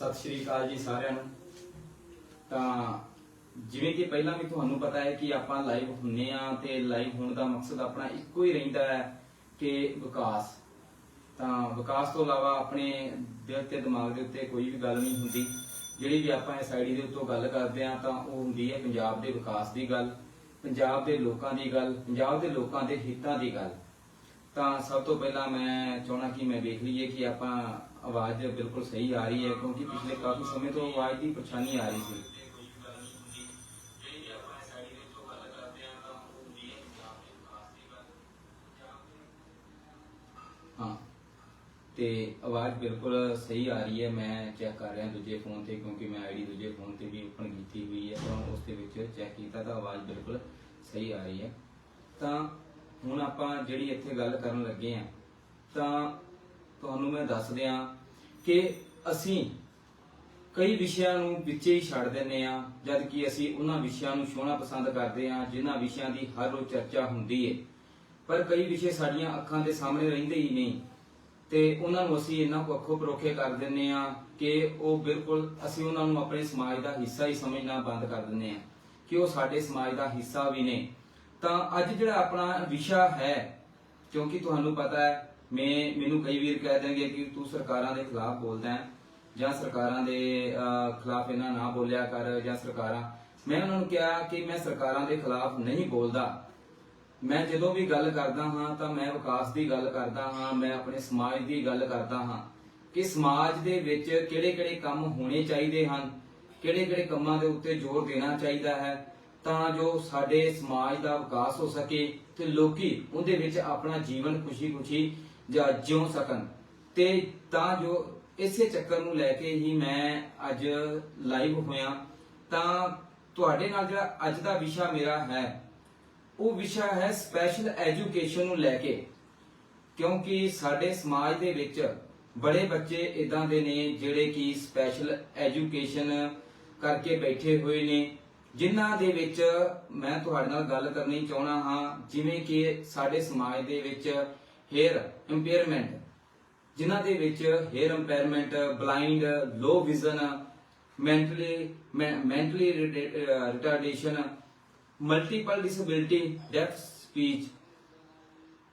ਸਤਿ ਸ਼੍ਰੀ ਅਕਾਲ ਜੀ ਸਾਰਿਆਂ ਨੂੰ। ਤਾਂ ਜਿਵੇਂ ਕਿ ਪਹਿਲਾਂ ਵੀ ਤੁਹਾਨੂੰ ਪਤਾ ਹੈ ਕਿ ਆਪਾਂ ਲਾਈਵ ਹੁੰਨੇ ਆ ਤੇ ਲਾਈਵ ਹੋਣ ਦਾ ਮਕਸਦ ਆਪਣਾ ਇੱਕੋ ਹੀ ਰਹਿੰਦਾ ਹੈ ਕਿ ਵਿਕਾਸ। ਤਾਂ ਵਿਕਾਸ ਤੋਂ ਇਲਾਵਾ ਆਪਣੇ ਦਿਲ ਤੇ ਦਿਮਾਗ ਦੇ ਉੱਤੇ ਕੋਈ ਵੀ ਗੱਲ ਨਹੀਂ ਹੁੰਦੀ। ਜਿਹੜੀ ਵੀ ਆਪਾਂ ਇਸ ਆਈਡੀ ਦੇ ਉੱਤੋਂ ਗੱਲ ਕਰਦੇ ਆ ਤਾਂ ਉਹ ਹੁੰਦੀ ਹੈ ਪੰਜਾਬ ਦੇ ਵਿਕਾਸ ਦੀ ਗੱਲ, ਪੰਜਾਬ ਦੇ ਲੋਕਾਂ ਦੀ ਗੱਲ, ਪੰਜਾਬ ਦੇ ਲੋਕਾਂ ਦੇ ਹਿੱਤਾਂ ਦੀ ਗੱਲ। ਤਾਂ ਸਭ ਤੋਂ ਪਹਿਲਾਂ ਮੈਂ ਚਾਹਣਾ ਕਿ ਮੈਂ ਵੇਖ ਲਈਏ ਕਿ ਆਪਾਂ ਆਵਾਜ਼ ਬਿਲਕੁਲ ਸਹੀ ਆ ਰਹੀ ਹੈ, ਕਿਉਂਕਿ ਪਿਛਲੇ ਕਾਫੀ ਸਮੇਂ ਤੋਂ ਆਵਾਜ਼ ਦੀ ਪਰੇਸ਼ਾਨੀ ਆ ਰਹੀ ਸੀ। ਹਾਂ, ਤੇ ਆਵਾਜ਼ ਬਿਲਕੁਲ ਸਹੀ ਆ ਰਹੀ ਹੈ, ਮੈਂ ਚੈੱਕ ਕਰ ਰਿਹਾ ਦੂਜੇ ਫੋਨ ਤੇ, ਕਿਉਂਕਿ ਮੈਂ ਆਈਡੀ ਦੂਜੇ ਫੋਨ ਤੇ ਵੀ ਓਪਨ ਕੀਤੀ ਹੋਈ ਹੈ, ਤਾਂ ਉਸ ਦੇ ਵਿੱਚ ਚੈੱਕ ਕੀਤਾ ਤਾਂ ਆਵਾਜ਼ ਬਿਲਕੁਲ ਸਹੀ ਆ ਰਹੀ ਹੈ। ਤਾਂ ਹੁਣ ਆਪਾਂ ਜਿਹੜੀ ਇੱਥੇ ਗੱਲ ਕਰਨ ਲੱਗੇ ਆ ਤਾਂ ਤੁਹਾਨੂੰ ਮੈਂ ਦੱਸ ਦਿਆਂ ਕਿ ਅਸੀਂ ਕਈ ਵਿਸ਼ਿਆਂ ਨੂੰ ਵਿੱਚੇ ਹੀ ਛੱਡ ਦਿੰਨੇ ਆ ਜਦ ਕਿ ਅਸੀਂ ਉਹਨਾਂ ਵਿਸ਼ਿਆਂ ਨੂੰ ਛੋਣਾ ਪਸੰਦ ਕਰਦੇ ਆ ਜਿਨ੍ਹਾਂ ਵਿਸ਼ਿਆਂ ਦੀ ਹਰ ਰੋਜ਼ ਚਰਚਾ ਹੁੰਦੀ ਏ। ਪਰ ਕਈ ਵਿਸ਼ੇ ਸਾਡੀਆਂ ਅੱਖਾਂ ਦੇ ਸਾਹਮਣੇ ਰਹਿੰਦੇ ਹੀ ਨਹੀਂ, ਤੇ ਉਹਨਾਂ ਨੂੰ ਅਸੀਂ ਇੰਨਾ ਕੁ ਅੱਖੋਂ ਪਰੋਖੇ ਕਰ ਦਿੰਨੇ ਆ ਕਿ ਉਹ ਬਿਲਕੁਲ ਅਸੀਂ ਉਹਨਾਂ ਨੂੰ ਆਪਣੇ ਸਮਾਜ ਦਾ ਹਿੱਸਾ ਹੀ ਸਮਝਣਾ ਬੰਦ ਕਰ ਦਿੰਨੇ ਆ ਕਿ ਉਹ ਸਾਡੇ ਸਮਾਜ ਦਾ ਹਿੱਸਾ ਵੀ ਨੇ। ਤਾਂ ਅੱਜ ਜਿਹੜਾ ਆਪਣਾ ਵਿਸ਼ਾ ਹੈ, ਕਿਉਂਕਿ ਤੁਹਾਨੂੰ ਪਤਾ ਹੈ ਮੈਂ, ਮੈਨੂੰ ਕਈ ਵੀਰ ਕਹਿ ਦੇਣਗੇ ਕਿ ਤੂੰ ਸਰਕਾਰਾਂ ਦੇ ਖਿਲਾਫ ਬੋਲਦਾ ਹੈ ਜਾਂ ਸਰਕਾਰਾਂ ਦੇ ਖਿਲਾਫ ਇਹਨਾਂ ਨਾ ਬੋਲਿਆ ਕਰ ਜਾਂ ਸਰਕਾਰਾਂ। ਮੈਂ ਉਹਨਾਂ ਨੂੰ ਕਿਹਾ ਕਿ ਮੈਂ ਸਰਕਾਰਾਂ ਦੇ ਖਿਲਾਫ ਨਹੀਂ ਬੋਲਦਾ। ਮੈਂ ਜਦੋਂ ਵੀ ਗੱਲ ਕਰਦਾ ਹਾਂ ਤਾਂ ਮੈਂ ਵਿਕਾਸ ਦੀ ਗੱਲ ਕਰਦਾ ਹਾਂ, ਮੈਂ ਆਪਣੇ ਸਮਾਜ ਦੀ ਗੱਲ ਕਰਦਾ ਹਾਂ ਕਿ ਸਮਾਜ ਦੇ ਵਿੱਚ ਕਿਹੜੇ-ਕਿਹੜੇ ਕੰਮ ਹੋਣੇ ਚਾਹੀਦੇ ਹਨ, ਕਿਹੜੇ-ਕਿਹੜੇ ਕੰਮਾਂ ਦੇ ਉੱਤੇ ਜ਼ੋਰ ਦੇਣਾ ਚਾਹੀਦਾ ਹੈ ਤਾਂ ਜੋ ਸਾਡੇ ਸਮਾਜ ਦਾ ਵਿਕਾਸ ਹੋ ਸਕੇ ਤੇ ਲੋਕੀ ਉਹਦੇ ਵਿੱਚ ਆਪਣਾ ਜੀਵਨ ਖੁਸ਼ੀ-ਖੁਸ਼ੀ ਜਾਂ ਜਿਉ ਸਕਣ। ਤੇ ਤਾਂ ਜੋ ਇਸੇ ਚੱਕਰ ਨੂੰ ਲੈ ਕੇ ਹੀ ਮੈਂ ਅੱਜ ਲਾਈਵ ਹੋਇਆ, ਤਾਂ ਤੁਹਾਡੇ ਨਾਲ ਜਿਹੜਾ ਅੱਜ ਦਾ ਵਿਸ਼ਾ ਮੇਰਾ ਹੈ, ਉਹ ਵਿਸ਼ਾ ਹੈ ਸਪੈਸ਼ਲ ਐਜੂਕੇਸ਼ਨ ਨੂੰ ਲੈ ਕੇ। ਕਿਉਂਕਿ ਸਾਡੇ ਸਮਾਜ ਦੇ ਵਿੱਚ ਬੜੇ ਬੱਚੇ ਇਦਾਂ ਦੇ ਨੇ ਜਿਹੜੇ ਕਿ ਸਪੈਸ਼ਲ ਐਜੂਕੇਸ਼ਨ ਕਰਕੇ ਬੈਠੇ ਹੋਏ ਨੇ, ਜਿਨ੍ਹਾਂ ਦੇ ਵਿੱਚ ਮੈਂ ਤੁਹਾਡੇ ਨਾਲ ਗੱਲ ਕਰਨੀ ਚਾਹਣਾ ਹਾਂ, ਜਿਵੇਂ ਕਿ ਸਾਡੇ ਸਮਾਜ ਦੇ ਵਿੱਚ ਹੇਅਰ ਇੰਪੇਅਰਮੈਂਟ ਜਿਨ੍ਹਾਂ ਦੇ ਵਿੱਚ hear impairment blind low vision mentally mentally retardation multiple disability deaf speech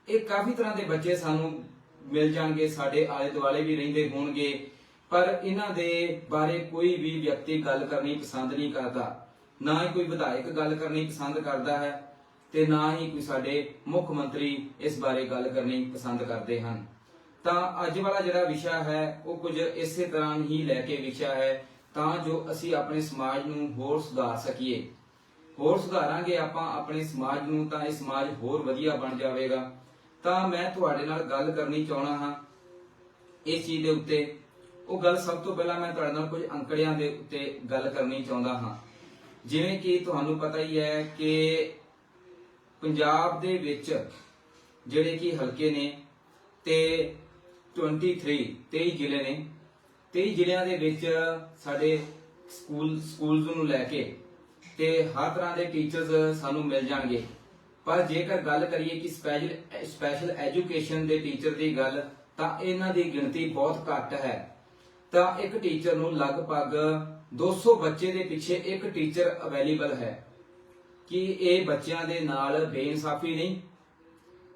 ਇਹ ਕਾਫੀ ਤਰ੍ਹਾਂ ਦੇ ਬੱਚੇ ਸਾਨੂੰ ਮਿਲ ਜਾਣਗੇ, ਸਾਡੇ ਆਲੇ ਦੁਆਲੇ ਵੀ ਰਹਿੰਦੇ ਹੋਣਗੇ, ਪਰ ਇਹਨਾਂ ਦੇ ਬਾਰੇ ਕੋਈ ਵੀ ਵਿਅਕਤੀ ਗੱਲ ਕਰਨੀ ਪਸੰਦ ਨਹੀਂ ਕਰਦਾ। ਨਾ ਹੀ ਕੋਈ ਵਿਧਾਇਕ ਗੱਲ ਕਰਨੀ ਪਸੰਦ ਕਰਦਾ ਹੈ। ਤੇ ਨਾ ਹੀ ਕੋਈ ਸਾਡੇ ਮੁੱਖ ਮੰਤਰੀ ਇਸ ਬਾਰੇ ਗੱਲ ਕਰਨੀ ਪਸੰਦ ਕਰਦੇ ਹਨ। ਤਾਂ ਅੱਜ ਵਾਲਾ ਜਿਹੜਾ ਵਿਸ਼ਾ ਹੈ, ਉਹ ਕੁਝ ਇਸੇ ਤਰ੍ਹਾਂ ਹੀ ਲੈ ਕੇ ਵਿਸ਼ਾ ਹੈ, ਤਾਂ ਜੋ ਅਸੀਂ ਆਪਣੇ ਸਮਾਜ ਨੂੰ ਹੋਰ ਸੁਧਾਰ ਸਕੀਏ। ਹੋਰ ਸੁਧਾਰਾਂਗੇ ਆਪਾਂ ਆਪਣੇ ਸਮਾਜ ਨੂੰ, ਤਾਂ ਇਹ ਸਮਾਜ ਹੋਰ ਵਧੀਆ ਬਣ ਜਾਵੇਗਾ। ਤਾਂ ਮੈਂ ਤੁਹਾਡੇ ਨਾਲ ਗੱਲ ਕਰਨੀ ਚਾਹਣਾ ਹਾਂ ਇਸ ਚੀਜ਼ ਦੇ ਉੱਤੇ। ਉਹ ਗੱਲ ਸਭ ਤੋਂ ਪਹਿਲਾਂ ਮੈਂ ਤੁਹਾਡੇ ਨਾਲ ਕੁਝ ਅੰਕੜਿਆਂ ਦੇ ਉੱਤੇ ਗੱਲ ਕਰਨੀ ਚਾਹੁੰਦਾ ਹਾਂ। ਜਿਵੇਂ ਕਿ ਤੁਹਾਨੂੰ ਪਤਾ ਹੀ ਹੈ ਕਿ ਪੰਜਾਬ ਦੇ ਵਿੱਚ ਜਿਹੜੇ ਕਿ ਹਲਕੇ ਨੇ ਤੇ 23 23 ਜ਼ਿਲ੍ਹੇ ਨੇ। 23 ਜ਼ਿਲ੍ਹਿਆਂ ਦੇ ਵਿੱਚ ਸਾਡੇ ਸਕੂਲ ਸਕੂਲਸ ਨੂੰ ਲੈ ਕੇ ਤੇ ਹਰ ਤਰ੍ਹਾਂ ਦੇ ਟੀਚਰਸ ਸਾਨੂੰ ਮਿਲ ਜਾਣਗੇ। ਪਰ ਜੇਕਰ ਗੱਲ ਕਰੀਏ ਕਿ ਸਪੈਸ਼ਲ ਸਪੈਸ਼ਲ ਐਜੂਕੇਸ਼ਨ ਦੇ ਟੀਚਰ ਦੀ ਗੱਲ, ਤਾਂ ਇਹਨਾਂ ਦੀ ਗਿਣਤੀ ਬਹੁਤ ਘੱਟ ਹੈ। ਤਾਂ ਇੱਕ ਟੀਚਰ ਨੂੰ ਲਗਭਗ 200 ਬੱਚੇ ਦੇ ਪਿੱਛੇ ਇੱਕ ਟੀਚਰ ਅਵੇਲੇਬਲ ਹੈ। ਕਿ ਇਹ ਬੱਚਿਆਂ ਦੇ ਨਾਲ ਬੇਇਨਸਾਫੀ ਨਹੀਂ,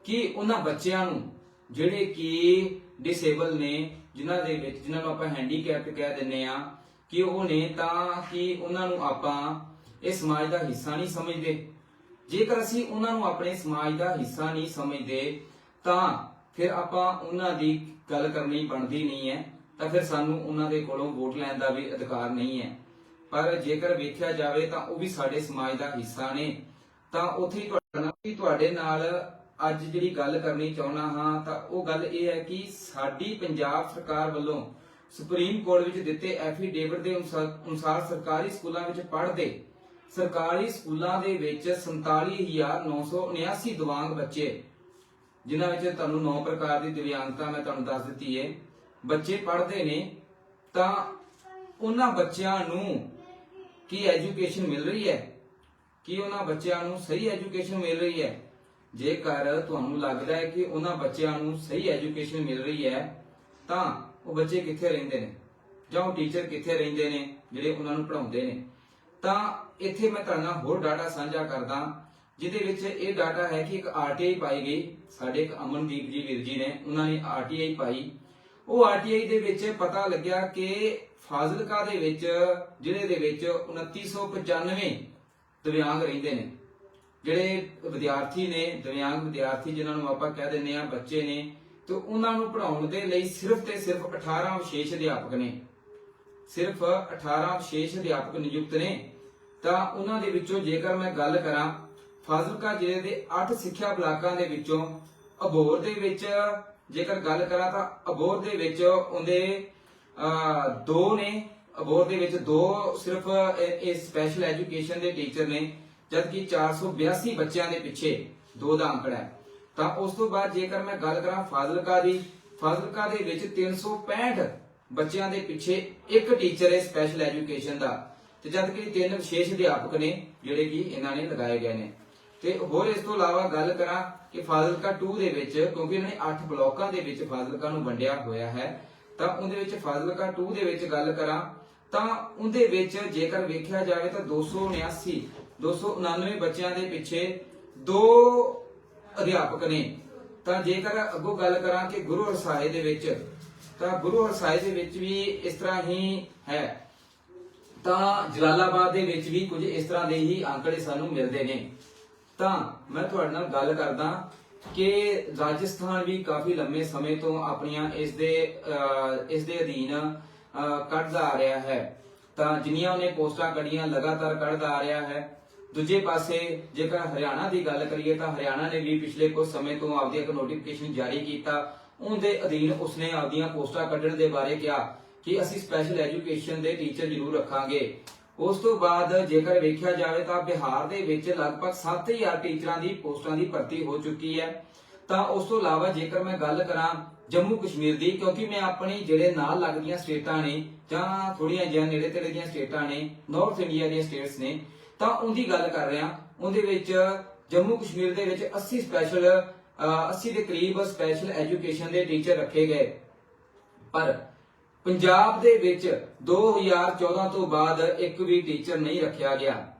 ਕਿ ਉਹਨਾਂ ਬੱਚਿਆਂ ਨੂੰ ਜਿਹੜੇ ਕਿ ਡਿਸੇਬਲ ਨੇ, ਜਿਨ੍ਹਾਂ ਦੇ ਵਿੱਚ, ਜਿਨ੍ਹਾਂ ਨੂੰ ਆਪਾਂ ਹੈਂਡੀਕੈਪਟ ਕਹਿ ਦਿੰਨੇ ਆ ਕਿ ਉਹ ਨੇ ਤਾਂ ਕਿ ਉਹਨਾਂ ਨੂੰ ਆਪਾਂ ਇਹ ਸਮਾਜ ਦਾ ਹਿੱਸਾ ਨਹੀਂ ਸਮਝਦੇ। ਜੇਕਰ ਅਸੀਂ ਉਹਨਾਂ ਨੂੰ ਆਪਣੇ ਸਮਾਜ ਦਾ ਹਿੱਸਾ ਨਹੀਂ ਸਮਝਦੇ, ਤਾਂ ਫਿਰ ਆਪਾਂ ਉਹਨਾਂ ਦੀ ਗੱਲ ਕਰਨੀ ਬਣਦੀ ਨਹੀਂ ਹੈ, ਤਾਂ ਫਿਰ ਸਾਨੂੰ ਉਹਨਾਂ ਦੇ ਕੋਲੋਂ ਵੋਟ ਲੈਣ ਦਾ ਵੀ ਅਧਿਕਾਰ ਨਹੀਂ ਹੈ। ਪਰ ਜੇਕਰ ਵੇਖਿਆ ਜਾਵੇ ਤਾਂ ਉਹ ਵੀ ਸਾਡੇ ਸਮਾਜ ਦਾ ਹਿੱਸਾ ਨੇ। ਤਾਂ ਉੱਥੇ ਹੀ ਤੁਹਾਡੇ ਨਾਲ ਵੀ ਅੱਜ ਜਿਹੜੀ ਗੱਲ ਕਰਨੀ ਚਾਹੁੰਦਾ ਹਾਂ, ਤਾਂ ਉਹ ਗੱਲ ਇਹ ਹੈ ਕਿ ਸਾਡੀ ਪੰਜਾਬ ਸਰਕਾਰ ਵੱਲੋਂ ਸੁਪਰੀਮ ਕੋਰਟ ਵਿੱਚ ਦਿੱਤੇ ਐਫੀਡੇਵਿਟ ਦੇ ਅਨੁਸਾਰ ਸਰਕਾਰੀ ਸਕੂਲਾਂ ਵਿੱਚ ਪੜ੍ਹਦੇ ਸਰਕਾਰੀ ਸਕੂਲਾਂ ਦੇ ਵਿੱਚ 47979 ਦਿਵਾਂਗ ਬੱਚੇ, ਜਿਨ੍ਹਾਂ ਵਿੱਚ ਤੁਹਾਨੂੰ 9 ਪ੍ਰਕਾਰ ਦੀ ਦਿਵਿਆਂਗਤਾ ਮੈਂ ਤੁਹਾਨੂੰ ਦੱਸ ਦਿੱਤੀ ਹੈ। ਬੱਚੇ ਪੜ੍ਹਦੇ ਨੇ ਤਾਂ ਉਹਨਾਂ ਬੱਚਿਆਂ ਨੂੰ ਕੀ ਐਜੂਕੇਸ਼ਨ ਮਿਲ ਰਹੀ ਹੈ? ਕੀ ਉਹਨਾਂ ਬੱਚਿਆਂ ਨੂੰ ਸਹੀ ਐਜੂਕੇਸ਼ਨ ਮਿਲ ਰਹੀ ਹੈ? ਜੇਕਰ ਤੁਹਾਨੂੰ ਲੱਗਦਾ ਹੈ ਕਿ ਉਹਨਾਂ ਬੱਚਿਆਂ ਨੂੰ ਸਹੀ ਐਜੂਕੇਸ਼ਨ ਮਿਲ ਰਹੀ ਹੈ, ਤਾਂ ਉਹ ਬੱਚੇ ਕਿੱਥੇ ਰਹਿੰਦੇ ਨੇ? ਜਾਂ ਉਹ ਟੀਚਰ ਕਿੱਥੇ ਰਹਿੰਦੇ ਨੇ ਜਿਹੜੇ ਉਹਨਾਂ ਨੂੰ ਪੜ੍ਹਾਉਂਦੇ ਨੇ? ਤਾਂ ਇੱਥੇ ਮੈਂ ਤੁਹਾਡੇ ਨਾਲ ਹੋਰ ਡਾਟਾ ਸਾਂਝਾ ਕਰਦਾ, ਜਿਹਦੇ ਵਿੱਚ ਇਹ ਡਾਟਾ ਹੈ ਕਿ ਇੱਕ ਆਰਟੀਆਈ ਪਾਈ ਗਈ। ਸਾਡੇ ਇੱਕ ਅਮਨਦੀਪ ਜੀ ਵੀਰ ਜੀ ਨੇ, ਉਹਨਾਂ ਨੇ ਆਰਟੀਆਈ ਪਾਈ। ਉਹ ਆਰਟੀਆਈ ਦੇ ਵਿੱਚ ਪਤਾ ਲੱਗਿਆ ਕਿ ਫਾਜ਼ਿਲਕਾ ਦੇ ਵਿੱਚ, ਜ਼ਿਲ੍ਹੇ ਦੇ ਵਿੱਚ 2995 ਦਿਵਿਆਂਗ ਰਹਿੰਦੇ ਨੇ। ਜਿਹੜੇ ਵਿਦਿਆਰਥੀ ਨੇ, ਦਿਵਿਆਂਗ ਵਿਦਿਆਰਥੀ ਜਿਨ੍ਹਾਂ ਨੂੰ ਆਪਾਂ ਕਹਿ ਦਿੰਦੇ ਆ ਬੱਚੇ ਨੇ, ਤੇ ਉਹਨਾਂ ਨੂੰ ਪੜ੍ਹਾਉਣ ਦੇ ਲਈ ਸਿਰਫ ਤੇ ਸਿਰਫ 18 ਵਿਸ਼ੇਸ਼ ਅਧਿਆਪਕ ਨੇ। ਸਿਰਫ 18 ਵਿਸ਼ੇਸ਼ ਅਧਿਆਪਕ ਨਿਯੁਕਤ ਨੇ। ਤਾਂ ਉਹਨਾਂ ਦੇ ਵਿੱਚੋਂ ਜੇਕਰ ਮੈਂ ਗੱਲ ਕਰਾਂ, ਫਾਜ਼ਿਲਕਾ ਜ਼ਿਲ੍ਹੇ ਦੇ 8 ਸਿੱਖਿਆ ਬਲਾਕਾਂ ਦੇ ਵਿੱਚੋਂ ਅਬੋਰ ਦੇ ਵਿੱਚ ਜੇਕਰ ਗੱਲ ਕਰਾਂ ਤਾਂ ਅਬੋਰ ਦੇ ਵਿੱਚ ਉਹਦੇ ਦੋ ਨੇ। ਅਬੋਰ ਦੇ ਵਿੱਚ ਦੋ ਸਿਰਫ ਇਹ ਸਪੈਸ਼ਲ ਐਜੂਕੇਸ਼ਨ ਦੇ ਟੀਚਰ ਨੇ, ਜਦਕਿ 482 ਬੱਚਿਆਂ ਦੇ ਪਿੱਛੇ ਦੋ ਦਾ ਅੰਕੜਾ ਹੈ। ਤਾਂ ਉਸ ਤੋਂ ਬਾਅਦ ਜੇਕਰ ਮੈਂ ਗੱਲ ਕਰਾਂ ਫਾਜ਼ਿਲਕਾ ਦੀ, ਫਾਜ਼ਿਲਕਾ ਦੇ ਵਿੱਚ 365 ਬੱਚਿਆਂ ਦੇ ਪਿੱਛੇ ਇੱਕ ਟੀਚਰ ਹੈ ਸਪੈਸ਼ਲ ਐਜੂਕੇਸ਼ਨ ਦਾ। ਤੇ ਜਦਕਿ ਤਿੰਨ ਵਿਸ਼ੇਸ਼ ਅਧਿਆਪਕ ਨੇ, ਜਿਹੜੇ ਕਿ ਇਹਨਾਂ ਨੇ ਲਗਾਏ ਗਏ ਨੇ। ਤੇ ਹੋਰ ਇਸ ਤੋਂ ਇਲਾਵਾ ਗੱਲ ਕਰਾਂ ਕਿ ਫਾਜ਼ਿਲਕਾ 2 ਦੇ ਵਿੱਚ, ਕਿਉਂਕਿ ਇਹਨਾਂ ਨੇ 8 ਬਲਾਕਾਂ ਦੇ ਵਿੱਚ ਫਾਜ਼ਿਲਕਾ ਨੂੰ ਵੰਡਿਆ ਹੋਇਆ ਹੈ, ਤਾਂ ਉਹਦੇ ਵਿੱਚ ਫਾਜ਼ਿਲਕਾ 2 ਦੇ ਵਿੱਚ ਗੱਲ ਕਰਾਂ, ਤਾਂ ਉਹਦੇ ਵਿੱਚ ਜੇਕਰ ਵੇਖਿਆ ਜਾਵੇ ਤਾਂ 279 299 ਬੱਚਿਆਂ ਦੇ ਪਿੱਛੇ ਦੋ ਅਧਿਆਪਕ ਨੇ। ਤਾਂ ਜੇਕਰ ਅੱਗੋਂ ਗੱਲ ਕਰਾਂ ਕਿ ਗੁਰੂ ਹਰਸਾਏ ਦੇ ਵਿੱਚ, ਤਾਂ ਗੁਰੂ ਹਰਸਾਏ ਦੇ ਵਿੱਚ ਵੀ ਇਸ ਤਰ੍ਹਾਂ ਹੀ ਹੈ। ਤਾਂ ਜਲਾਲਾਬਾਦ ਦੇ ਵਿੱਚ ਵੀ ਕੁਝ ਇਸ ਤਰ੍ਹਾਂ ਦੇ ਹੀ ਅੰਕੜੇ ਸਾਨੂੰ ਮਿਲਦੇ ਨੇ। ਤਾਂ ਮੈਂ ਤੁਹਾਡੇ ਨਾਲ ਗੱਲ ਕਰਦਾ ਕਿ ਰਾਜਸਥਾਨ ਵੀ ਕਾਫੀ ਲੰਮੇ ਸਮੇਂ ਤੋਂ ਆਪਣੀਆਂ ਇਸ ਦੇ ਇਸ ਦੇ ਅਧੀਨ ਕੱਢਦਾ ਆ ਰਿਹਾ ਹੈ। ਤਾਂ ਜਿੰਨੀਆਂ ਉਹਨੇ ਪੋਸਟਾਂ ਕੱਢੀਆਂ, ਲਗਾਤਾਰ ਕੱਢਦਾ ਆ ਰਿਹਾ ਹੈ। ਦੂਜੇ ਪਾਸੇ ਜੇਕਰ ਹਰਿਆਣਾ ਦੀ ਗੱਲ ਕਰੀਏ ਤਾਂ ਹਰਿਆਣਾ ਨੇ ਵੀ ਪਿਛਲੇ ਕੁਝ ਸਮੇਂ ਤੋਂ ਆਪਦੀ ਇੱਕ ਨੋਟੀਫਿਕੇਸ਼ਨ ਜਾਰੀ ਕੀਤਾ। ਉਹਦੇ ਅਧੀਨ ਉਸਨੇ ਆਪਦੀਆਂ ਪੋਸਟਾਂ ਕੱਢਣ ਦੇ ਬਾਰੇ ਕਿਹਾ ਕਿ ਅਸੀਂ ਸਪੈਸ਼ਲ ਐਜੂਕੇਸ਼ਨ ਦੇ ਟੀਚਰ ਜ਼ਰੂਰ ਰੱਖਾਂਗੇ। ਉਸ ਤੋਂ ਬਾਅਦ ਜੇਕਰ ਵੇਖਿਆ ਜਾਵੇ ਤਾਂ ਬਿਹਾਰ ਦੇ ਵਿੱਚ ਲਗਭਗ 7000 ਟੀਚਰਾਂ ਦੀ ਪੋਸਟਾਂ ਦੀ ਭਰਤੀ ਹੋ ਚੁੱਕੀ ਹੈ। ਤਾਂ ਉਸ ਤੋਂ ਇਲਾਵਾ ਜੇਕਰ ਮੈਂ ਗੱਲ ਕਰਾਂ ਜੰਮੂ ਕਸ਼ਮੀਰ ਦੀ, ਕਿਉਂਕਿ ਮੈਂ ਆਪਣੀ ਜਿਹੜੇ ਨਾਲ ਲੱਗਦੀਆਂ ਸਟੇਟਾਂ ਨੇ ਜਾਂ ਥੋੜੀਆਂ ਜਿਹੀਆਂ ਨੇੜੇ ਤੇੜੇ ਦੀਆਂ ਸਟੇਟਾਂ ਨੇ ਨਾਰਥ ਇੰਡੀਆ ਦੀਆਂ ਸਟੇਟਸ ਨੇ, ਤਾਂ ਉਹਦੀ ਗੱਲ ਕਰ ਰਿਹਾ। ਉਹਦੇ ਵਿੱਚ ਜੰਮੂ ਕਸ਼ਮੀਰ ਦੇ ਵਿੱਚ 80 ਸਪੈਸ਼ਲ 80 ਦੇ ਕਰੀਬ ਸਪੈਸ਼ਲ ਐਜੂਕੇਸ਼ਨ ਦੇ ਟੀਚਰ ਰੱਖੇ ਗਏ। ਪਰ ਪੰਜਾਬ ਦੇ ਵਿੱਚ 2014 ਤੋਂ ਬਾਅਦ ਇੱਕ ਵੀ ਟੀਚਰ ਨਹੀਂ ਰੱਖਿਆ ਗਿਆ।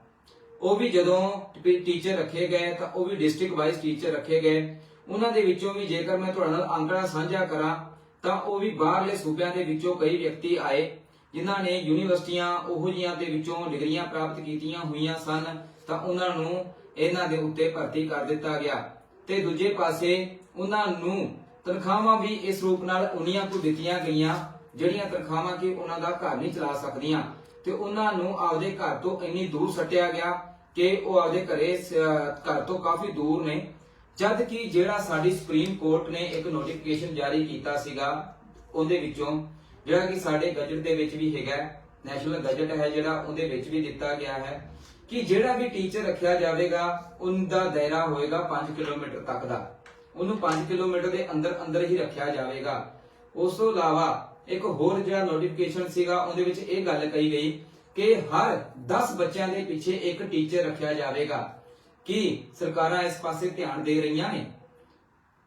ਉਹ ਵੀ ਜਦੋਂ ਟੀਚਰ ਰੱਖੇ ਗਏ, ਤਾਂ ਉਹ ਵੀ ਡਿਸਟ੍ਰਿਕਟ ਵਾਈਜ਼ ਟੀਚਰ ਰੱਖੇ ਗਏ। ਉਹਨਾਂ ਦੇ ਵਿੱਚੋਂ ਵੀ ਜੇਕਰ ਮੈਂ ਤੁਹਾਡੇ ਨਾਲ ਅੰਕੜਾ ਸਾਂਝਾ ਕਰਾਂ, ਤਾਂ ਉਹ ਵੀ ਬਾਹਰਲੇ ਸੂਬਿਆਂ ਦੇ ਵਿੱਚੋਂ ਕਈ ਵਿਅਕਤੀ ਆਏ, ਜਿਨ੍ਹਾਂ ਨੇ ਯੂਨੀਵਰਸਿਟੀਆਂ ਉਹੋ ਜੀਆਂ ਦੇ ਵਿੱਚੋਂ ਡਿਗਰੀਆਂ ਪ੍ਰਾਪਤ ਕੀਤੀਆਂ ਹੋਈਆਂ ਸਨ, ਤਾਂ ਉਹਨਾਂ ਨੂੰ ਇਹਨਾਂ ਦੇ ਉੱਤੇ ਭਰਤੀ ਕਰ ਦਿੱਤਾ ਗਿਆ। ਤੇ ਦੂਜੇ ਪਾਸੇ ਉਹਨਾਂ ਨੂੰ ਤਨਖਾਹਾਂ ਵੀ ਇਸ ਰੂਪ ਨਾਲ ਉਨੀਆਂ ਕੁ ਦਿੱਤੀਆਂ ਗਈਆਂ। ਜਿਹੜੀਆਂ ਤਨਖਾਹਾਂ ਕਿ ਉਹਨਾਂ ਦਾ ਘਰ ਨਹੀਂ ਚਲਾ ਸਕਦੀਆਂ ਤੇ ਉਹਨਾਂ ਨੂੰ ਆਪਦੇ ਘਰ ਤੋਂ ਇੰਨੀ ਦੂਰ ਸੱਟਿਆ ਗਿਆ ਕਿ ਉਹ ਆਪਦੇ ਘਰੇ ਘਰ ਤੋਂ ਕਾਫੀ ਦੂਰ ਨੇ। ਜਦ ਕਿ ਜਿਹੜਾ ਸਾਡੀ ਸੁਪਰੀਮ ਕੋਰਟ ਨੇ ਇੱਕ ਨੋਟੀਫਿਕੇਸ਼ਨ ਜਾਰੀ ਕੀਤਾ ਸੀਗਾ, ਉਹਦੇ ਵਿੱਚੋਂ, ਜਿਹੜਾ ਕਿ ਸਾਡੇ ਗਜਟ ਦੇ ਵਿੱਚ ਵੀ ਹੈਗਾ ਨੈਸ਼ਨਲ ਗਜਟ ਹੈ ਜਿਹੜਾ, ਉਹਦੇ ਵਿੱਚ ਵੀ ਦਿੱਤਾ ਗਿਆ ਹੈ ਕਿ ਜਿਹੜਾ ਵੀ ਟੀਚਰ ਰੱਖਿਆ ਜਾਵੇਗਾ, ਉਹਦਾ ਦਾਇਰਾ ਹੋਏਗਾ 5 ਕਿਲੋਮੀਟਰ ਤੱਕ ਦਾ। ਉਹਨੂੰ 5 ਕਿਲੋਮੀਟਰ ਦੇ ਅੰਦਰ ਅੰਦਰ ਹੀ ਰੱਖਿਆ ਜਾਵੇਗਾ। ਉਸ ਤੋਂ ਇਲਾਵਾ ਇੱਕ ਹੋਰ ਜਿਹੜਾ ਨੋਟੀਫਿਕੇਸ਼ਨ ਸੀਗਾ, ਉਹਦੇ ਵਿੱਚ ਇਹ ਗੱਲ ਕਹੀ ਗਈ ਕਿ ਹਰ 10 ਬੱਚਿਆਂ ਦੇ ਪਿੱਛੇ ਇੱਕ ਟੀਚਰ ਰੱਖਿਆ ਜਾਵੇਗਾ। ਕੀ ਸਰਕਾਰਾਂ ਇਸ ਪਾਸੇ ਧਿਆਨ ਦੇ ਰਹੀਆਂ ਨੇ?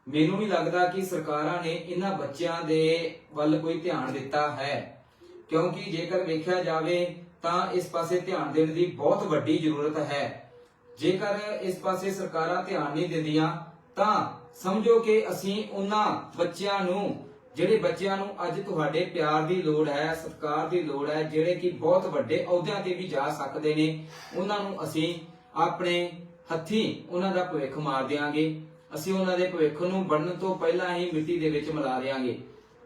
ਮੈਨੂੰ ਨਹੀਂ ਲੱਗਦਾ ਕਿ ਸਰਕਾਰਾਂ ਨੇ ਇਹਨਾਂ ਬੱਚਿਆਂ ਦੇ ਵੱਲ ਕੋਈ ਧਿਆਨ ਦਿੱਤਾ ਹੈ। ਕਿਉਂਕਿ ਜੇਕਰ ਵੇਖਿਆ ਜਾਵੇ, ਤਾਂ ਇਸ ਪਾਸੇ ਧਿਆਨ ਦੇਣ ਦੀ ਬਹੁਤ ਵੱਡੀ ਜ਼ਰੂਰਤ ਹੈ। ਜੇਕਰ ਇਸ ਪਾਸੇ ਸਰਕਾਰਾਂ ਧਿਆਨ ਨਹੀਂ ਦਿੰਦੀਆਂ, ਤਾਂ ਸਮਝੋ ਕਿ ਅਸੀਂ ਉਹਨਾਂ ਬੱਚਿਆਂ ਨੂੰ ਜਿਹੜੇ ਬੱਚਿਆਂ ਨੂੰ ਅੱਜ ਤੁਹਾਡੇ ਪਿਆਰ ਦੀ ਲੋੜ ਹੈ, ਸਤਿਕਾਰ ਦੀ ਲੋੜ ਹੈ, ਜਿਹੜੇ ਕਿ ਬਹੁਤ ਵੱਡੇ ਅਹੁਦਿਆਂ ਤੇ ਵੀ ਜਾ ਸਕਦੇ ਨੇ, ਉਹਨਾਂ ਨੂੰ ਅਸੀਂ ਆਪਣੇ ਹੱਥੀਂ ਉਹਨਾਂ ਦਾ ਭਵਿੱਖ ਮਾਰ ਦਿਆਂਗੇ। ਅਸੀਂ ਉਹਨਾਂ ਦੇ ਭਵਿੱਖ ਨੂੰ ਬਣਨ ਤੋਂ ਪਹਿਲਾਂ ਹੀ ਮਿੱਟੀ ਦੇ ਵਿੱਚ ਮਿਲਾ ਦਿਆਂਗੇ।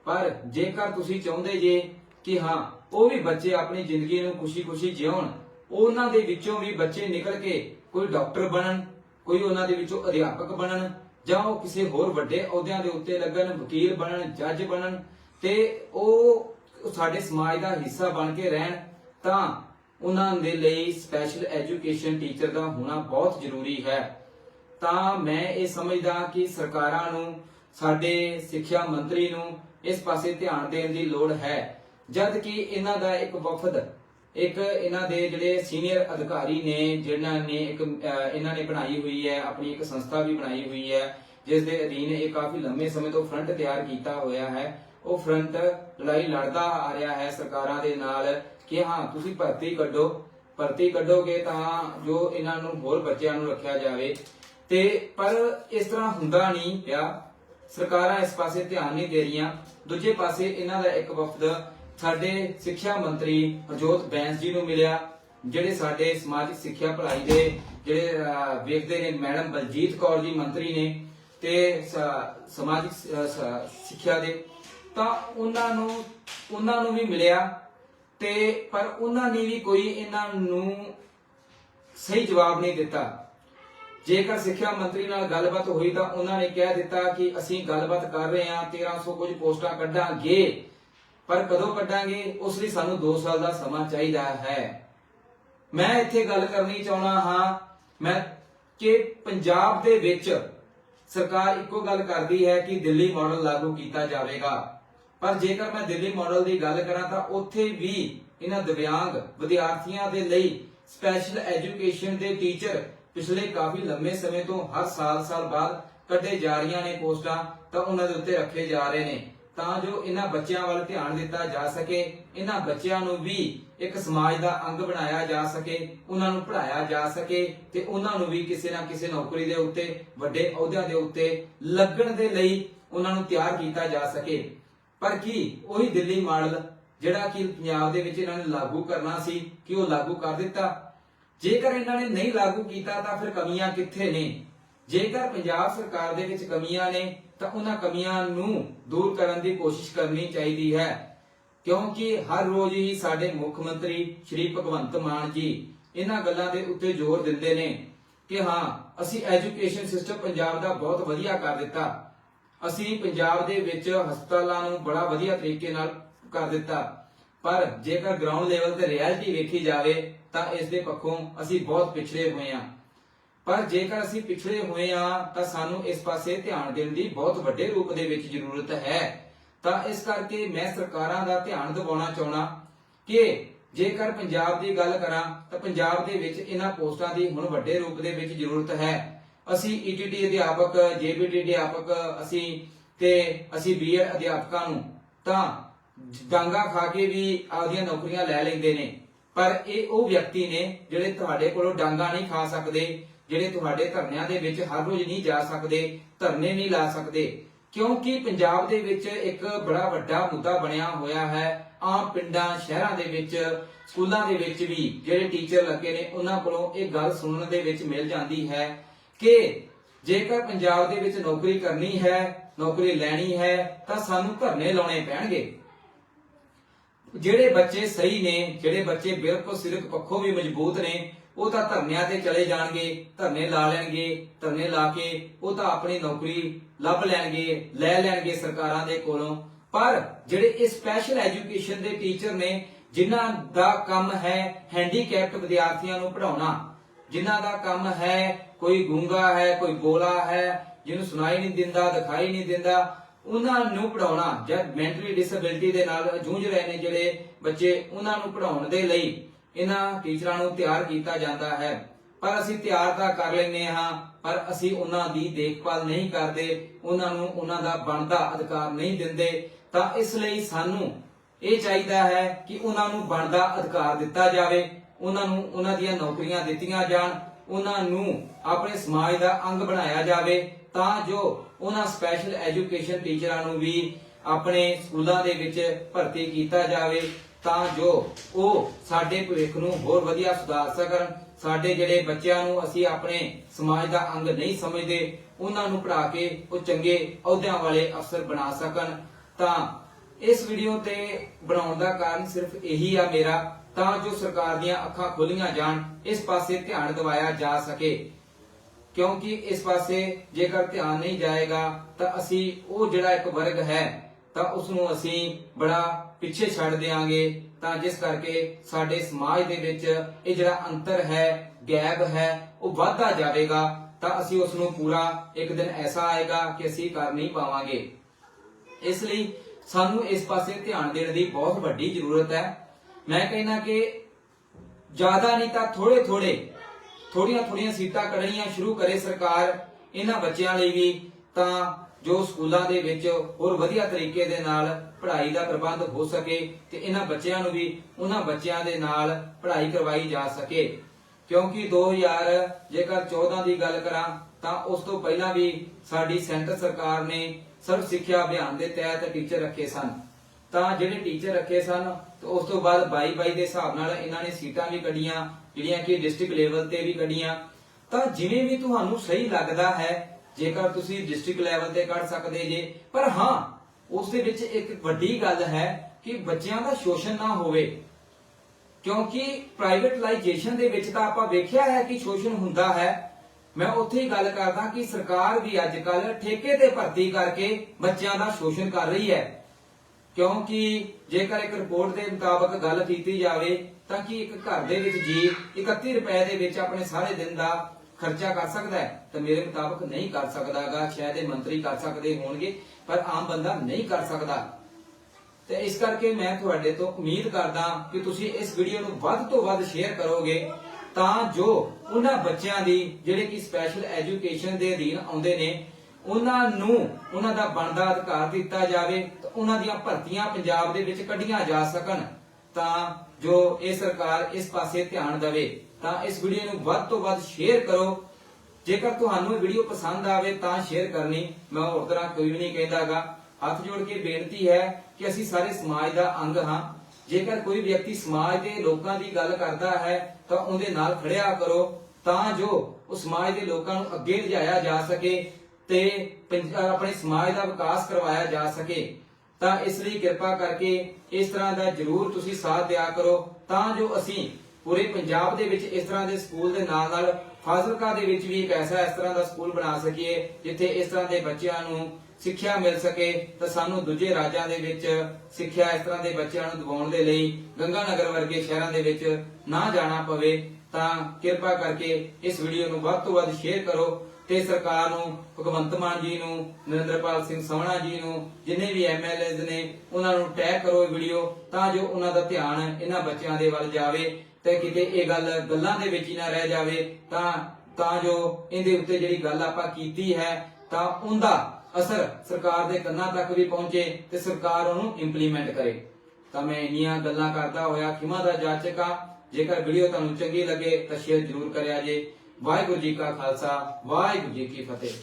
ਪਰ ਜੇਕਰ ਤੁਸੀਂ ਚਾਹੁੰਦੇ ਜੇ ਕਿ ਹਾਂ, ਉਹ ਵੀ ਬੱਚੇ ਆਪਣੀ ਜ਼ਿੰਦਗੀ ਨੂੰ ਖੁਸ਼ੀ-ਖੁਸ਼ੀ ਜਿਉਣ, ਉਹਨਾਂ ਦੇ ਵਿੱਚੋਂ ਵੀ ਬੱਚੇ ਨਿਕਲ ਕੇ ਕੋਈ ਡਾਕਟਰ ਬਣਨ, ਕੋਈ ਉਹਨਾਂ ਦੇ ਵਿੱਚੋਂ ਅਧਿਆਪਕ ਬਣਨ ਜਾਂ ਉਹ ਕਿਸੇ ਹੋਰ ਵੱਡੇ ਅਹੁਦਿਆਂ ਦੇ ਉੱਤੇ ਲੱਗਣ, ਵਕੀਲ ਬਣਨ, ਜੱਜ ਬਣਨ ਤੇ ਉਹ ਸਾਡੇ ਸਮਾਜ ਦਾ ਹਿੱਸਾ ਬਣ ਕੇ ਰਹਿਣ, ਤਾਂ ਉਹਨਾਂ ਦੇ ਲਈ ਸਪੈਸ਼ਲ ਐਜੂਕੇਸ਼ਨ ਟੀਚਰ ਦਾ ਹੋਣਾ ਬਹੁਤ ਜ਼ਰੂਰੀ ਹੈ। ਤਾਂ ਮੈਂ ਇਹ ਸਮਝਦਾ ਕਿ ਸਰਕਾਰਾਂ ਨੂੰ, ਸਾਡੇ ਸਿੱਖਿਆ ਮੰਤਰੀ ਨੂੰ ਇਸ ਪਾਸੇ ਧਿਆਨ ਦੇਣ ਦੀ ਲੋੜ ਹੈ ਜਦ ਕਿ ਇਹਨਾਂ ਦਾ ਇੱਕ ਵਫਦ ਇੱਕ ਇਹਨਾਂ ਦੇ ਜਿਹੜੇ ਸੀਨੀਅਰ ਅਧਿਕਾਰੀ ਨੇ ਜਿਨ੍ਹਾਂ ਨੇ ਇੱਕ ਇਹਨਾਂ ਨੇ ਬਣਾਈ ਹੋਈ ਹੈ, ਆਪਣੀ ਇੱਕ ਸੰਸਥਾ ਵੀ ਬਣਾਈ ਹੋਈ ਹੈ, ਜਿਸ ਦੇ ਅਧੀਨ ਇਹ ਕਾਫੀ ਲੰਮੇ ਸਮੇਂ ਤੋਂ ਫਰੰਟ ਤਿਆਰ ਕੀਤਾ ਹੋਇਆ ਹੈ। ਉਹ ਫਰੰਟ ਲੜਾਈ ਲੜਦਾ ਆ ਰਿਹਾ ਹੈ ਸਰਕਾਰਾਂ ਦੇ ਨਾਲ ਕਿ ਹਾਂ, ਤੁਸੀਂ ਭਰਤੀ ਕੱਢੋ। ਭਰਤੀ ਕੱਢੋਗੇ ਤਾਂ ਜੋ ਇਹਨਾਂ ਨੂੰ ਹੋਰ ਬੱਚਿਆਂ ਨੂੰ ਰੱਖਿਆ ਜਾਵੇ। ਤੇ ਪਰ ਇਸ ਤਰ੍ਹਾਂ ਹੁੰਦਾ ਨਹੀਂ ਪਿਆ। ਸਰਕਾਰਾਂ ਇਸ ਪਾਸੇ ਧਿਆਨ ਨਹੀਂ ਦੇ ਰਹੀਆਂ। ਦੂਜੇ ਪਾਸੇ ਇਹਨਾਂ ਦਾ ਇੱਕ ਵਫਦ ਸਾਡੇ ਸਿੱਖਿਆ ਮੰਤਰੀ ਹਰਜੋਤ ਬੈਂਸ ਜੀ ਨੂੰ ਮਿਲਿਆ, ਜਿਹੜੇ ਸਾਡੇ ਸਮਾਜਿਕ ਸਿੱਖਿਆ ਭਲਾਈ ਦੇ ਜਿਹੜੇ ਵੇਖਦੇ ਨੇ, ਮੈਡਮ ਬਲਜੀਤ ਕੌਰ ਜੀ ਮੰਤਰੀ ਨੇ ਤੇ ਸਮਾਜਿਕ ਸਿੱਖਿਆ ਦੇ, ਤਾਂ ਉਹਨਾਂ ਨੂੰ ਉਹਨਾਂ ਨੂੰ ਵੀ ਮਿਲਿਆ ਤੇ ਪਰ ਉਹਨਾਂ ਨੇ ਵੀ ਕੋਈ ਇਹਨਾਂ ਨੂੰ ਸਹੀ ਜਵਾਬ ਨਹੀਂ ਦਿੱਤਾ। ਜੇਕਰ ਸਿੱਖਿਆ ਮੰਤਰੀ ਨਾਲ ਗੱਲਬਾਤ ਹੋਈ ਤਾਂ ਉਹਨਾਂ ਨੇ ਕਹਿ ਦਿੱਤਾ ਕਿ ਅਸੀਂ ਗੱਲਬਾਤ ਕਰ ਰਹੇ ਹਾਂ 1300 ਕੁਝ ਪੋਸਟਾਂ ਕੱਢਾਂਗੇ। ਪਰ ਕਦੋਂ ਕੱਢਾਂਗੇ? ਉਸ ਲਈ ਸਾਨੂੰ 2 ਸਾਲ ਦਾ ਸਮਾਂ ਚਾਹੀਦਾ ਹੈ। ਮੈਂ ਇੱਥੇ ਗੱਲ ਕਰਨੀ ਚਾਹੁੰਦਾ ਹਾਂ, ਮੈਂ ਕਿ ਪੰਜਾਬ ਦੇ ਵਿੱਚ ਸਰਕਾਰ ਇੱਕੋ ਗੱਲ ਕਰਦੀ ਹੈ ਕਿ ਦਿੱਲੀ ਮਾਡਲ ਲਾਗੂ ਕੀਤਾ ਜਾਵੇਗਾ। ਪਰ ਜੇਕਰ ਮੈਂ ਦਿੱਲੀ ਮਾਡਲ ਦੀ ਗੱਲ ਕਰਾਂ ਤਾਂ ਉੱਥੇ ਵੀ ਇਹਨਾਂ ਦਿਵਿਆਂਗ ਵਿਦਿਆਰਥੀਆਂ ਦੇ ਲਈ ਸਪੈਸ਼ਲ ਐਜੂਕੇਸ਼ਨ ਦੇ ਟੀਚਰ ਪਿਛਲੇ ਕਾਫੀ ਲੰਮੇ ਸਮੇਂ ਤੋਂ ਹਰ ਸਾਲ ਸਾਲ ਬਾਅਦ ਕੱਢੇ ਜਾ ਰਹੀਆਂ ਨੇ ਪੋਸਟਾਂ ਤਾਂ ਉਹਨਾਂ ਦੇ ਉੱਤੇ ਰੱਖੇ ਜਾ ਰਹੇ ਨੇ। ਤਾਂ ਜੋ ਇਹਨਾਂ ਬੱਚਿਆਂ ਵੱਲ ਧਿਆਨ ਦਿੱਤਾ ਜਾ ਸਕੇ, ਇਹਨਾਂ ਬੱਚਿਆਂ ਨੂੰ ਵੀ ਇੱਕ ਸਮਾਜ ਦਾ ਅੰਗ ਬਣਾਇਆ ਜਾ ਸਕੇ, ਉਹਨਾਂ ਨੂੰ ਪੜ੍ਹਾਇਆ ਜਾ ਸਕੇ ਤੇ ਉਹਨਾਂ ਨੂੰ ਵੀ ਕਿਸੇ ਨਾ ਕਿਸੇ ਨੌਕਰੀ ਦੇ ਉੱਤੇ, ਵੱਡੇ ਅਹੁਦਿਆਂ ਦੇ ਉੱਤੇ ਲੱਗਣ ਦੇ ਲਈ ਉਹਨਾਂ ਨੂੰ ਤਿਆਰ ਕੀਤਾ ਜਾ ਸਕੇ। ਪਰ ਕੀ ਉਹੀ ਦਿੱਲੀ ਮਾਡਲ ਜਿਹੜਾ ਕਿ ਪੰਜਾਬ ਦੇ ਵਿੱਚ ਇਹਨਾਂ ਨੇ ਲਾਗੂ ਕਰਨਾ ਸੀ ਕਿ ਉਹ ਲਾਗੂ ਕਰ ਦਿੱਤਾ? ਜੇਕਰ ਇਹਨਾਂ ਨੇ ਨਹੀਂ ਲਾਗੂ ਕੀਤਾ ਤਾਂ ਫਿਰ ਕਮੀਆਂ ਕਿੱਥੇ ਨੇ? ਜੇਕਰ ਪੰਜਾਬ ਸਰਕਾਰ ਦੇ ਵਿੱਚ ਕਮੀਆਂ ਨੇ ਤਾਂ ਉਹਨਾਂ ਕਮੀਆਂ ਨੂੰ ਦੂਰ ਕਰਨ ਦੀ ਕੋਸ਼ਿਸ਼ ਕਰਨੀ ਚਾਹੀਦੀ ਹੈ। ਕਿਉਂਕਿ ਹਰ ਰੋਜ਼ ਹੀ ਸਾਡੇ ਮੁੱਖ ਮੰਤਰੀ ਸ਼੍ਰੀ ਭਗਵੰਤ ਮਾਨ ਜੀ ਇਹਨਾਂ ਗੱਲਾਂ ਦੇ ਉੱਤੇ ਜ਼ੋਰ ਦਿੰਦੇ ਨੇ ਕਿ ਹਾਂ, ਅਸੀਂ ਐਜੂਕੇਸ਼ਨ ਸਿਸਟਮ ਪੰਜਾਬ ਦਾ ਬਹੁਤ ਵਧੀਆ ਕਰ ਦਿੱਤਾ। ਅਸੀਂ ਪੰਜਾਬ ਦੇ ਵਿੱਚ ਹਸਪਤਾਲਾਂ ਨੂੰ ਬੜਾ ਵਧੀਆ ਤਰੀਕੇ ਨਾਲ ਕਰ ਦਿੱਤਾ। ਪਰ ਜੇਕਰ ਗਰਾਊਂਡ ਲੈਵਲ ਤੇ ਰਿਐਲਿਟੀ ਵੇਖੀ ਜਾਵੇ ਤਾਂ ਇਸ ਦੇ ਪੱਖੋਂ ਅਸੀਂ ਬਹੁਤ ਪਿਛੜੇ ਹੋਏ ਹਾਂ। ਪਰ ਜੇਕਰ ਅਸੀਂ ਪਿਛੜੇ ਹੋਏ ਆ, ਤਾਂ ਸਾਨੂੰ ਇਸ ਪਾਸੇ ਧਿਆਨ ਦੇਣ ਦੀ ਬਹੁਤ ਵੱਡੇ ਰੂਪ ਦੇ ਵਿੱਚ ਜ਼ਰੂਰਤ ਹੈ। ਤਾਂ ਇਸ ਕਰਕੇ ਮੈਂ ਸਰਕਾਰਾਂ ਦਾ ਧਿਆਨ ਦਿਵਾਉਣਾ ਚਾਹਣਾ ਕਿ ਜੇਕਰ ਪੰਜਾਬ ਦੀ ਗੱਲ ਕਰਾਂ, ਤਾਂ ਪੰਜਾਬ ਦੇ ਵਿੱਚ ਇਹਨਾਂ ਪੋਸਟਾਂ ਦੀ ਹੁਣ ਵੱਡੇ ਰੂਪ ਦੇ ਵਿੱਚ ਜ਼ਰੂਰਤ ਹੈ। ਅਸੀਂ ਈਟੀਟੀ ਅਧਿਆਪਕ ਜੇਬੀਟੀ ਅਧਿਆਪਕ ਅਸੀਂ ਤੇ ਅਸੀਂ ਬੀਐਡ ਅਧਿਆਪਕਾਂ ਨੂੰ ਤਾਂ ਡਾਂਗਾ ਖਾ ਕੇ ਵੀ ਆਪਦੀਆਂ ਨੌਕਰੀਆਂ ਲੈ ਲੈਂਦੇ ਨੇ। ਪਰ ਇਹ ਉਹ ਵਿਅਕਤੀ ਨੇ ਜਿਹੜੇ ਤੁਹਾਡੇ ਕੋਲੋਂ ਡਾਂਗਾ ਨਹੀਂ ਖਾ ਸਕਦੇ ਜਿਹੜੇ ਤੁਹਾਡੇ ਧਰਨਿਆਂ ਦੇ ਵਿੱਚ ਹਰ ਰੋਜ਼ ਨਹੀਂ ਜਾ ਸਕਦੇ, ਧਰਨੇ ਨਹੀਂ ਲਾ ਸਕਦੇ, ਕਿਉਂਕਿ ਪੰਜਾਬ ਦੇ ਵਿੱਚ ਇੱਕ ਬੜਾ ਵੱਡਾ ਮੁੱਦਾ ਬਣਿਆ ਹੋਇਆ ਹੈ। ਆਮ ਪਿੰਡਾਂ, ਸ਼ਹਿਰਾਂ ਦੇ ਵਿੱਚ, ਸਕੂਲਾਂ ਦੇ ਵਿੱਚ ਵੀ ਜਿਹੜੇ ਟੀਚਰ ਲੱਗੇ ਨੇ, ਉਹਨਾਂ ਕੋਲੋਂ ਇਹ ਗੱਲ ਸੁਣਨ ਦੇ ਵਿੱਚ ਮਿਲ ਜਾਂਦੀ ਹੈ ਕਿ ਜੇਕਰ ਪੰਜਾਬ ਦੇ ਵਿੱਚ ਨੌਕਰੀ ਕਰਨੀ ਹੈ, ਨੌਕਰੀ ਲੈਣੀ ਹੈ, ਤਾਂ ਸਾਨੂੰ ਧਰਨੇ ਲਾਉਣੇ ਪੈਣਗੇ। ਜਿਹੜੇ ਬੱਚੇ ਸਹੀ ਨੇ, ਜਿਹੜੇ ਬੱਚੇ ਬਿਲਕੁਲ ਸਿਰਕ ਪੱਖੋਂ ਵੀ ਮਜ਼ਬੂਤ ਨੇ ਉਹ ਤਾਂ ਧਰਨਿਆਂ ਤੇ ਚਲੇ ਜਾਣਗੇ, ਧਰਨੇ ਲਾ ਲੈਣਗੇ, ਧਰਨੇ ਲਾ ਕੇ ਉਹ ਤਾਂ ਆਪਣੀ ਨੌਕਰੀ ਲੱਭ ਲੈਣਗੇ, ਲੈ ਲੈਣਗੇ ਸਰਕਾਰਾਂ ਦੇ ਕੋਲੋਂ। ਪਰ ਜਿਹੜੇ ਇਹ ਸਪੈਸ਼ਲ ਐਜੂਕੇਸ਼ਨ ਦੇ ਟੀਚਰ ਨੇ, ਜਿਨ੍ਹਾਂ ਦਾ ਕੰਮ ਹੈ ਹੈਂਡੀਕੈਪਟ ਵਿਦਿਆਰਥੀਆਂ ਨੂੰ ਪੜ੍ਹਾਉਣਾ, ਜਿਨ੍ਹਾਂ ਦਾ ਕੰਮ ਹੈ ਕੋਈ ਗੂੰਗਾ ਹੈ, ਕੋਈ ਬੋਲਾ ਹੈ, ਜਿਹਨੂੰ ਸੁਣਾਈ ਨਹੀਂ ਦਿੰਦਾ, ਦਿਖਾਈ ਨਹੀਂ ਦਿੰਦਾ, ਉਹਨਾਂ ਨੂੰ ਪੜਾਉਣਾ ਜਦ ਮੈਂਟਲੀ ਡਿਸੇਬਿਲਿਟੀ ਦੇ ਨਾਲ ਜੂਝ ਰਹੇ ਨੇ ਜਿਹੜੇ ਬੱਚੇ, ਉਹਨਾਂ ਨੂੰ ਪੜਾਉਣ ਦੇ ਲਈ ਇਹਨਾਂ ਟੀਚਰਾਂ ਨੂੰ ਤਿਆਰ ਕੀਤਾ ਜਾਂਦਾ ਹੈ। ਪਰ ਅਸੀਂ ਤਿਆਰ ਤਾਂ ਕਰ ਲੈਂਦੇ ਹਾਂ, ਪਰ ਅਸੀਂ ਉਹਨਾਂ ਦੀ ਦੇਖਭਾਲ ਨਹੀਂ ਕਰਦੇ, ਉਹਨਾਂ ਨੂੰ ਉਹਨਾਂ ਦਾ ਬਣਦਾ ਅਧਿਕਾਰ ਨਹੀਂ ਦਿੰਦੇ। ਤਾਂ ਇਸ ਲਈ ਸਾਨੂੰ ਇਹ ਚਾਹੀਦਾ ਹੈ ਕਿ ਉਹਨਾਂ ਨੂੰ ਬਣਦਾ ਅਧਿਕਾਰ ਦਿੱਤਾ ਜਾਵੇ, ਉਹਨਾਂ ਨੂੰ ਉਹਨਾਂ ਦੀਆਂ ਨੌਕਰੀਆਂ ਦਿੱਤੀਆਂ ਜਾਣ, ਉਹਨਾਂ ਨੂੰ ਆਪਣੇ ਸਮਾਜ ਦਾ ਅੰਗ ਬਣਾਇਆ ਜਾਵੇ। ਤਾਂ ਜੋ ਉਹਨਾਂ ਸਪੈਸ਼ਲ ਐਜੂਕੇਸ਼ਨ ਟੀਚਰਾਂ ਨੂੰ ਵੀ ਆਪਣੇ ਸਕੂਲਾਂ ਦੇ ਵਿੱਚ ਭਰਤੀ ਕੀਤਾ ਜਾਵੇ। ਤਾਂ ਜੋ ਉਹ ਸਾਡੇ ਭਵਿੱਖ ਨੂੰ ਹੋਰ ਵਧੀਆ ਸੁਧਾਰ ਸਕਣ। ਸਾਡੇ ਜਿਹੜੇ ਬੱਚਿਆਂ ਨੂੰ ਅਸੀਂ ਆਪਣੇ ਸਮਾਜ ਦਾ ਅੰਗ ਨਹੀਂ ਸਮਝਦੇ, ਉਹਨਾਂ ਨੂੰ ਪੜ੍ਹਾ ਕੇ ਉਹ ਚੰਗੇ ਅਹੁਦਿਆਂ ਵਾਲੇ ਅਫਸਰ ਬਣਾ ਸਕਣ। ਤਾਂ ਇਸ ਵੀਡੀਓ ਤੇ ਬਣਾਉਣ ਦਾ ਕਾਰਨ ਸਿਰਫ ਇਹੀ ਆ ਮੇਰਾ, ਤਾਂ ਜੋ ਸਰਕਾਰ ਦੀਆਂ ਅੱਖਾਂ ਖੋਲੀਆਂ ਜਾਣ, ਇਸ ਪਾਸੇ ਧਿਆਨ ਦਿਵਾਇਆ ਜਾ ਸਕੇ। ਕਿਉਂਕਿ ਇਸ ਪਾਸੇ ਜੇਕਰ ਧਿਆਨ ਨਹੀਂ ਜਾਏਗਾ, ਤਾਂ ਅਸੀਂ ਉਹ ਜਿਹੜਾ ਇੱਕ ਵਰਗ ਹੈ ਤਾਂ ਉਸ ਨੂੰ ਅਸੀਂ ਬੜਾ ਪਿੱਛੇ ਛੱਡ ਦੇਾਂਗੇ ਤਾਂ ਜਿਸ ਕਰਕੇ ਸਾਡੇ ਸਮਾਜ ਦੇ ਵਿੱਚ ਇਹ ਜਿਹੜਾ ਅੰਤਰ ਹੈ ਗੈਪ ਹੈ, ਉਹ ਵੱਧਦਾ ਜਾਵੇਗਾ। ਤਾਂ ਅਸੀਂ ਉਸ ਨੂੰ ਪੂਰਾ ਇੱਕ ਦਿਨ ਐਸਾ ਆਏਗਾ ਕਿ ਅਸੀਂ ਕਰ ਨਹੀਂ ਪਾਵਾਂਗੇ। ਇਸ ਲਈ ਸਾਨੂੰ ਇਸ ਪਾਸੇ ਧਿਆਨ ਦੇਣ ਦੀ ਬਹੁਤ ਵੱਡੀ ਜ਼ਰੂਰਤ ਹੈ। ਮੈਂ ਕਹਿੰਦਾ ਕਿ ਜ਼ਿਆਦਾ ਨਹੀਂ ਤਾਂ ਥੋੜੇ ਥੋੜੇ ਥੋੜੀਆਂ ਥੋੜੀਆਂ ਸੀਟਾਂ ਕੱਢਣੀਆਂ ਸ਼ੁਰੂ ਕਰੇ ਸਰਕਾਰ, ਇਹਨਾਂ ਬੱਚਿਆਂ ਲਈ ਵੀ। ਤਾਂ ਜੋ ਸਕੂਲਾਂ ਦੇ ਵਿੱਚ ਹੋਰ ਵਧੀਆ ਤਰੀਕੇ ਦੇ ਨਾਲ ਪੜ੍ਹਾਈ ਦਾ ਪ੍ਰਬੰਧ ਹੋ ਸਕੇ ਤੇ ਇਹਨਾਂ ਬੱਚਿਆਂ ਨੂੰ ਵੀ ਉਹਨਾਂ ਬੱਚਿਆਂ ਦੇ ਨਾਲ ਪੜ੍ਹਾਈ ਕਰਵਾਈ ਜਾ ਸਕੇ। ਕਿਉਂਕਿ 2000 ਜੇਕਰ 14 ਦੀ ਗੱਲ ਕਰਾਂ, ਤਾਂ ਉਸ ਤੋਂ ਪਹਿਲਾਂ ਵੀ ਸਾਡੀ ਸੈਂਟਰ ਸਰਕਾਰ ਨੇ ਸਰਵ ਸਿੱਖਿਆ ਅਭਿਆਨ ਦੇ ਤਹਿਤ ਟੀਚਰ ਰੱਖੇ ਸਨ। ਤਾਂ ਜਿਹੜੇ ਟੀਚਰ ਰੱਖੇ ਸਨ, ਤੇ ਉਸ ਤੋਂ ਬਾਅਦ 22 22 ਦੇ ਹਿਸਾਬ ਨਾਲ ਇਹਨਾਂ ਨੇ ਸੀਟਾਂ ਵੀ ਕੱਢੀਆਂ, ਜਿਹੜੀਆਂ ਕਿ ਡਿਸਟ੍ਰਿਕਟ ਲੈਵਲ ਤੇ ਵੀ ਕੱਢੀਆਂ। ਤਾਂ ਜਿਵੇਂ ਵੀ ਤੁਹਾਨੂੰ ਸਹੀ ਲੱਗਦਾ ਹੈ ਜੇਕਰ ਤੁਸੀਂ ਡਿਸਟ੍ਰਿਕਟ ਲੈਵਲ ਤੇ ਕੱਢ ਸਕਦੇ ਜੇ, ਪਰ ਹਾਂ, ਉਸ ਦੇ ਵਿੱਚ ਇੱਕ ਵੱਡੀ ਗੱਲ ਹੈ ਕਿ ਬੱਚਿਆਂ ਦਾ ਸ਼ੋਸ਼ਣ ਨਾ ਹੋਵੇ। ਕਿਉਂਕਿ ਪ੍ਰਾਈਵੇਟਲਾਈਜੇਸ਼ਨ ਦੇ ਵਿੱਚ ਤਾਂ ਆਪਾਂ ਵੇਖਿਆ ਹੈ ਕਿ ਸ਼ੋਸ਼ਣ ਹੁੰਦਾ ਹੈ। ਮੈਂ ਉੱਥੇ ਹੀ ਗੱਲ ਕਰਦਾ ਕਿ ਸਰਕਾਰ ਵੀ ਅੱਜ ਕੱਲ ਠੇਕੇ ਤੇ ਭਰਤੀ ਕਰਕੇ ਬੱਚਿਆਂ ਦਾ ਸ਼ੋਸ਼ਣ ਕਰ ਰਹੀ ਹੈ। ਕਿਉਂਕਿ ਜੇਕਰ ਇੱਕ ਰਿਪੋਰਟ ਦੇ ਮੁਤਾਬਕ ਗੱਲ ਕੀਤੀ ਜਾਵੇ, ਤਾਂ ਕਿ ਇੱਕ ਘਰ ਦੇ ਵਿੱਚ ਜੀ 31 ਰੁਪਏ ਦੇ ਵਿੱਚ ਆਪਣੇ ਸਾਰੇ ਦਿਨ ਦਾ ਖਰਚਾ ਕਰ ਸਕਦਾ ਹੈ, ਤਾਂ ਮੇਰੇ ਮੁਤਾਬਕ ਨਹੀਂ ਕਰ ਸਕਦਾਗਾ ਸ਼ਾਇਦ ਇਹ ਮੰਤਰੀ ਕਰ ਸਕਦੇ ਹੋਣਗੇ, ਪਰ ਆਮ ਬੰਦਾ ਨਹੀਂ ਕਰ ਸਕਦਾ। ਤੇ ਇਸ ਕਰਕੇ ਮੈਂ ਤੁਹਾਡੇ ਤੋਂ ਉਮੀਦ ਕਰਦਾ ਕਿ ਤੁਸੀਂ ਇਸ ਵੀਡੀਓ ਨੂੰ ਵੱਧ ਤੋਂ ਵੱਧ ਸ਼ੇਅਰ ਕਰੋਗੇ, ਤਾਂ ਜੋ ਉਹਨਾਂ ਬੱਚਿਆਂ ਦੀ ਜਿਹੜੇ ਕਿ ਸਪੈਸ਼ਲ ਐਜੂਕੇਸ਼ਨ ਦੇ ਅਧੀਨ ਆਉਂਦੇ ਨੇ, ਉਹਨਾਂ ਨੂੰ ਉਹਨਾਂ ਦਾ ਬਣਦਾ ਅਧਿਕਾਰ ਦਿੱਤਾ ਜਾਵੇ, ਤੇ ਉਹਨਾਂ ਦੀਆਂ ਭਰਤੀਆਂ ਪੰਜਾਬ ਦੇ ਵਿੱਚ ਕੱਢੀਆਂ ਜਾ ਸਕਣ, ਤਾਂ ਜੋ ਇਹ ਸਰਕਾਰ ਇਸ ਪਾਸੇ ਧਿਆਨ ਦੇਵੇ। ਤਾਂ ਇਸ ਵੀਡੀਓ ਨੂੰ ਵੱਧ ਤੋਂ ਵੱਧ ਸ਼ੇਅਰ ਕਰੋ। ਜੇਕਰ ਤੁਹਾਨੂੰ ਇਹ ਵੀਡੀਓ ਪਸੰਦ ਆਵੇ ਤਾਂ ਸ਼ੇਅਰ ਕਰਨੀ। ਮੈਂ ਹੋਰ ਤਰ੍ਹਾਂ ਕੋਈ ਵੀ ਨਹੀਂ ਕਹਿੰਦਾਗਾ। ਹੱਥ ਜੋੜ ਕੇ ਬੇਨਤੀ ਹੈ ਕਿ ਅਸੀਂ ਸਾਰੇ ਸਮਾਜ ਦਾ ਅੰਗ ਹਾਂ। ਜੇਕਰ ਕੋਈ ਵਿਅਕਤੀ ਸਮਾਜ ਦੇ ਲੋਕਾਂ ਦੀ ਗੱਲ ਕਰਦਾ ਹੈ, ਤਾਂ ਉਹਦੇ ਨਾਲ ਖੜਿਆ ਕਰੋ ਤਾਂ ਜੋ ਉਹ ਸਮਾਜ ਦੇ ਲੋਕਾਂ ਨੂੰ ਅੱਗੇ ਲਿਜਾਇਆ ਜਾ ਸਕੇ ਤੇ ਆਪਣੇ ਸਮਾਜ ਦਾ ਵਿਕਾਸ ਕਰਵਾਇਆ ਜਾ ਸਕੇ। ਤਾਂ ਇਸ ਲਈ ਕਿਰਪਾ ਕਰਕੇ ਇਸ ਤਰ੍ਹਾਂ ਦਾ ਜਰੂਰ ਤੁਸੀਂ ਸਾਥ ਦਿਆ ਕਰੋ। ਤਾਂ ਜੋ ਅਸੀਂ ਪੂਰੇ ਪੰਜਾਬ ਦੇ ਵਿੱਚ ਇਸ ਤਰ੍ਹਾਂ ਦੇ ਸਕੂਲ ਦੇ ਨਾਲ ਨਾਲ ਫਾਜ਼ਿਲਕਾ ਦੇ ਵਿੱਚ ਵੀ ਇੱਕ ਐਸਾ ਇਸ ਤਰ੍ਹਾਂ ਦਾ ਸਕੂਲ ਬਣਾ ਸਕੀਏ, ਜਿੱਥੇ ਇਸ ਤਰ੍ਹਾਂ ਦੇ ਬੱਚਿਆਂ ਨੂੰ ਸਿੱਖਿਆ ਮਿਲ ਸਕੇ ਤਾਂ ਸਾਨੂੰ ਦੂਜੇ ਰਾਜਾਂ ਦੇ ਵਿੱਚ ਸਿੱਖਿਆ ਇਸ ਤਰ੍ਹਾਂ ਦੇ ਬੱਚਿਆਂ ਨੂੰ ਦਿਵਾਉਣ ਦੇ ਲਈ, ਗੰਗਾ ਨਗਰ ਵਰਗੇ ਸ਼ਹਿਰਾਂ ਦੇ ਵਿੱਚ ਨਾ ਜਾਣਾ ਪਵੇ, ਤਾਂ ਕਿਰਪਾ ਕਰਕੇ ਇਸ ਵੀਡੀਓ ਨੂੰ ਵੱਧ ਤੋਂ ਵੱਧ ਸ਼ੇਅਰ ਕਰੋ ਤੇ ਸਰਕਾਰ ਨੂੰ, ਭਗਵੰਤ ਮਾਨ ਜੀ ਨੂੰ, ਨਰਿੰਦਰਪਾਲ ਸਿੰਘ ਸੋਹਣਾ ਜੀ ਨੂੰ, ਜਿੰਨੇ ਵੀ ਐਮਐਲਏਜ਼ ਨੇ, ਉਹਨਾਂ ਨੂੰ ਟੈਗ ਕਰੋ ਇਹ ਵੀਡੀਓ ਤਾਂ ਜੋ ਉਹਨਾਂ ਦਾ ਧਿਆਨ ਇਹਨਾਂ ਬੱਚਿਆਂ ਦੇ ਵੱਲ ਜਾਵੇ। ਤੇ ਕਿਤੇ ਇਹ ਗੱਲ ਗੱਲਾਂ ਦੇ ਵਿੱਚ ਹੀ ਨਾ ਰਹਿ ਜਾਵੇ, ਤਾਂ ਤਾਂ ਜੋ ਇਹਦੇ ਉੱਤੇ ਜਿਹੜੀ ਗੱਲ ਆਪਾਂ ਕੀਤੀ ਹੈ, ਤਾਂ ਉਹਦਾ ਅਸਰ ਸਰਕਾਰ ਦੇ ਕੰਨਾਂ ਤੱਕ ਵੀ ਪਹੁੰਚੇ ਤੇ ਸਰਕਾਰ ਉਹਨੂੰ ਇੰਪਲੀਮੈਂਟ ਕਰੇ। ਤਾਂ ਮੈਂ ਇੰਨੀਆਂ ਗੱਲਾਂ ਕਰਦਾ ਹੋਇਆ, ਖਿਮਾ ਦਾ ਜਾਚਕਾ ਜੇਕਰ ਵੀਡੀਓ ਤੁਹਾਨੂੰ ਚੰਗੀ ਲੱਗੇ, ਤਾਂ ਸ਼ੇਅਰ ਜ਼ਰੂਰ ਕਰਿਆ ਜੇ। ਵਾਹਿਗੁਰੂ ਜੀ ਕਾ ਖਾਲਸਾ, ਵਾਹਿਗੁਰੂ ਜੀ ਕੀ ਫਤਿਹ।